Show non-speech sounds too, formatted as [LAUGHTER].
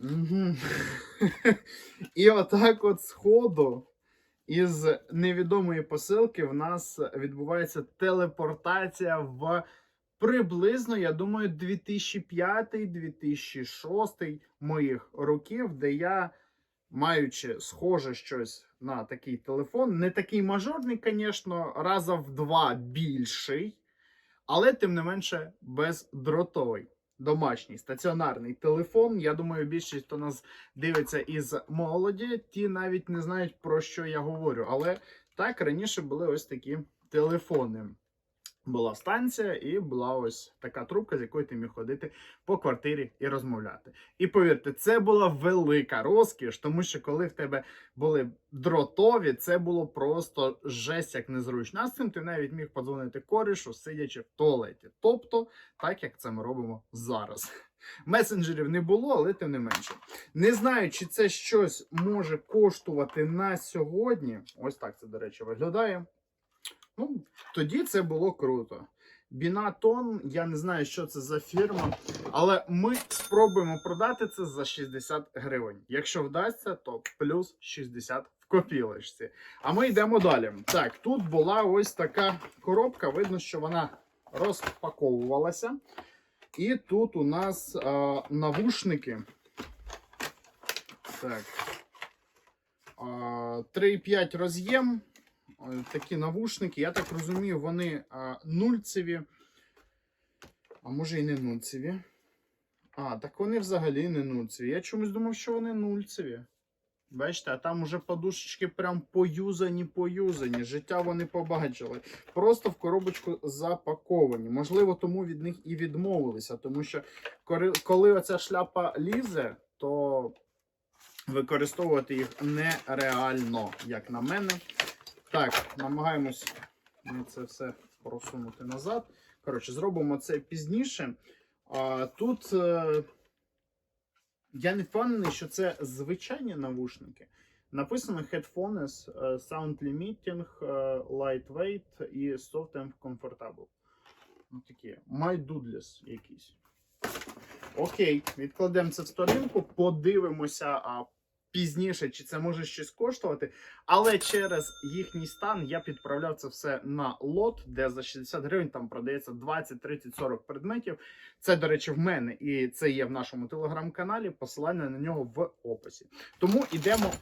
[LAUGHS] І отак от сходу із невідомої посилки в нас відбувається телепортація в приблизно, я думаю, 2005-2006 моїх років, де я, маючи схоже щось на такий телефон, не такий мажорний, звісно, раза в два більший, але тим не менше бездротовий. Домашній стаціонарний телефон. Я думаю, більшість, хто нас дивиться із молоді, ті навіть не знають про що я говорю. Але так раніше були ось такі телефони. Була станція, і була ось така трубка, з якою ти міг ходити по квартирі і розмовляти. І повірте, це була велика розкіш, тому що коли в тебе були дротові, це було просто жесть як незручно. А з цим ти навіть міг подзвонити корішу, сидячи в туалеті. Тобто, так як це ми робимо зараз. Месенджерів не було, але тим не менше. Не знаю, чи це щось може коштувати на сьогодні. Ось так це, до речі, виглядає. Ну, тоді це було круто. Бінатон, я не знаю, що це за фірма, але ми спробуємо продати це за 60 гривень. Якщо вдасться, то плюс 60 в копілочці. А ми йдемо далі. Так, тут була ось така коробка. Видно, що вона розпаковувалася. І тут у нас а, навушники. Так. А, 3,5 роз'єм. Е, Такі навушники. Я так розумію, вони нульцеві. А може і не нульцеві. А, так вони взагалі не нульцеві. Я чомусь думав, що вони нульцеві. Бачите, а там уже подушечки прям поюзані, поюзані. Життя вони побачили. Просто в коробочку запаковані. Можливо, тому від них і відмовилися. Тому що коли оця шляпа лізе, то використовувати їх нереально, як на мене. Так, намагаємось це все просунути назад. Коротше, зробимо це пізніше. А, тут е, я не впевнений, що це звичайні навушники. Написано Headphones, е, Sound Limiting, е, Lightweight і Soft and Comfortable. Ну, такі. My Doodless якісь. Окей, відкладемо це в сторінку, подивимося пізніше, чи це може щось коштувати. Але через їхній стан я підправляв це все на лот, де за 60 гривень там продається 20, 30, 40 предметів. Це, до речі, в мене і це є в нашому телеграм-каналі. Посилання на нього в описі. Тому йдемо